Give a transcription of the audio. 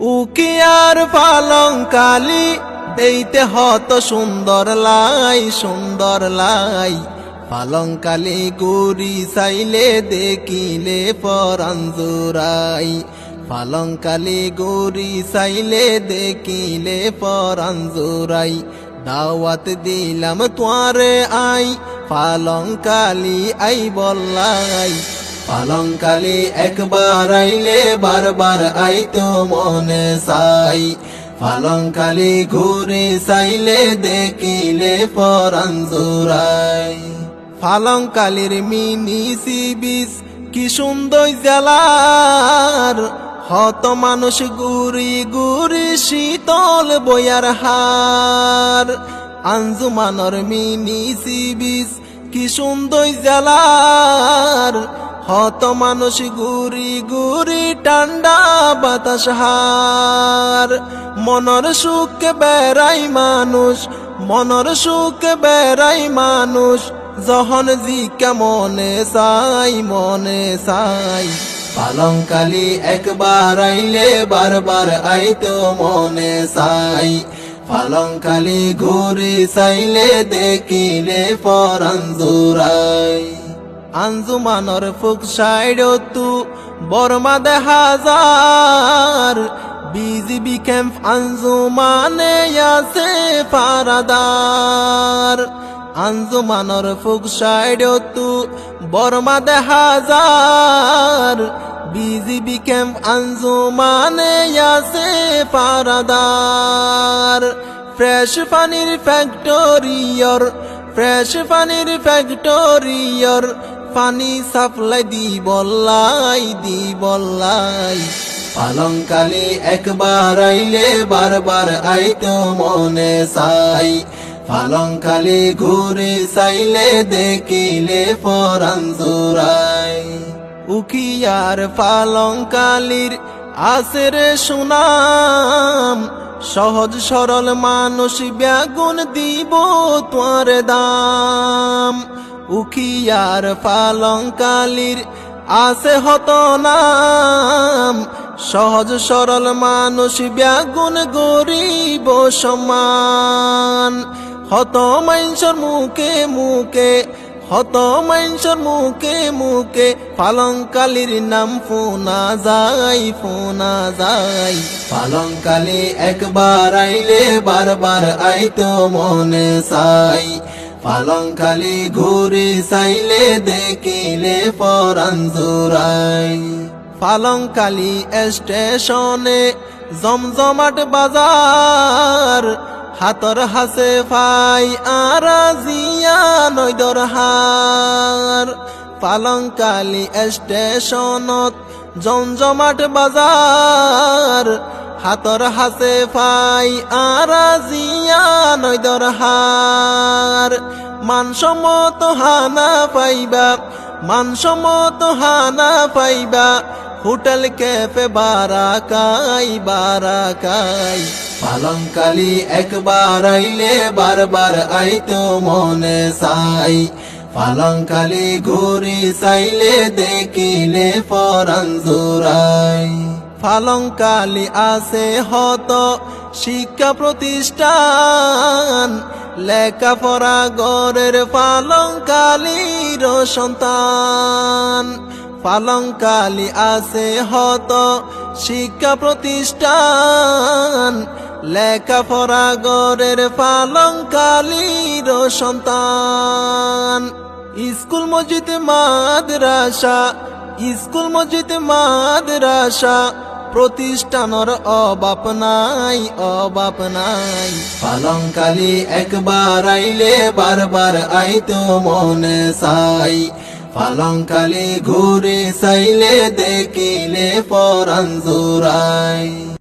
উকিয়ার পালং কালি দেইতে হত সুন্দর লাই সুন্দর লাই। পালং কালি গুরি চাইলে দেখিলে পরাঞ্জুরাই। পালং কালি গুরি চাইলে দেখিলে পরাঞ্জুরাই। দাওয়াত দিলাম তোয়ারে আই পালং কালি আই বল্লাই। পালংকালি একবার আইলে বারবার আইতো মনে সাই পালংকালি ঘুরে চাইলে দেখিলে পরাঞ্জুরাই পালংকালির মিনি সিবিস কি সুন্দর জেলার। হত মানুষ গুরি গুরি শীতল বয়ার হার। আঞ্জুমানর মিনি সিবিস কি সুন্দর জেলার। হত মানুষ গুরি গুরি ঠান্ডা বাতাস হার। মনর সুখে বেড়াই মানুষ, মনর সুখে বেড়াই মানুষ। যখন জিকা মনে চাই মনে চাই। পালংকালি একবার আইলে বারবার আইতো মনে চাই। পালংকালি ঘুরে চাইলে দেখিলে পরাঞ্জুরাই আঞ্জুমানর ফুক সাইড তু, বর্মা দেহাজার বিজিবি ক্যাম্প আঞ্জুমানে আছে পারাদার। আঞ্জুমানর ফুক সাইড তু, বর্মা দেহাজার বিজিবি ক্যাম্প আঞ্জুমানে আছে পারাদার। ফ্রেশ পানির ফ্যাক্টরিয়র, ফ্রেশ পানির ফ্যাক্টরিয়র পানি সাপ্লাই দি বল্লাই দি বল্লাই। পালংকালি একবার আইলে বারবার আইতো মনে চাই। পালংকালি ঘুরে চাইলে দেখিলে পরাঞ্জুরাই উকিয়ার পালংকালির আসের সুনাম, সহজ সরল মানুষ ব্যাগুন দিব তোর দাম। উখিয়ার পালংকালির আছে হত নাম সহজ সরল মানুষ ব্যাগুন গরিব সমান। হত মাইনসর মুখে মুখে, হত মাইনসর মুখে মুখে, পালংকালির নাম ফোনা যাই ফোনা যাই পালংকালি একবার আইলে বারবার আইতো মনে চাই। পালংকালি ঘুরে চাইলে দেখিলে পরাঞ্জুরাই পালংকালি স্টেশনে জমজমাট বাজার হাতর হাসে ফাই আর জিয়া নৈদর হার পালংকালি স্টেশনত জমজমাট বাজার হাতর হাসে ফাই আর জিয়া নৈদর হার। মানসম্মত হানা পাইবা মানসম্মত হানা পাইবা, হোটেল ক্যাফে বারাকাই বারাকাই। পালংকালি একবার আইলে বারবার আইতো মনে চাই। পালংকালি ঘুরি চাইলে দেখিলে পরাঞ্জুরাই পালংকালি আছে হত শিক্ষা প্রতিষ্ঠান, লেখাপড়া গড়ের পালংকালির সন্তান। পালংকালি আছে হত শিক্ষা প্রতিষ্ঠান, লেখাপড়া গড়ের পালংকালির সন্তান। স্কুল, মসজিদ, মাদ্রাসা স্কুল মসজিদ, মাদ্রাসা, প্রতিষ্ঠানর অবাপ নাই অবাপ নাই। পালংকালি একবার আইলে বারবার আইতো মনে চাই। পালংকালি ঘুরে চাইলে দেখিলে পরাঞ্জুরাই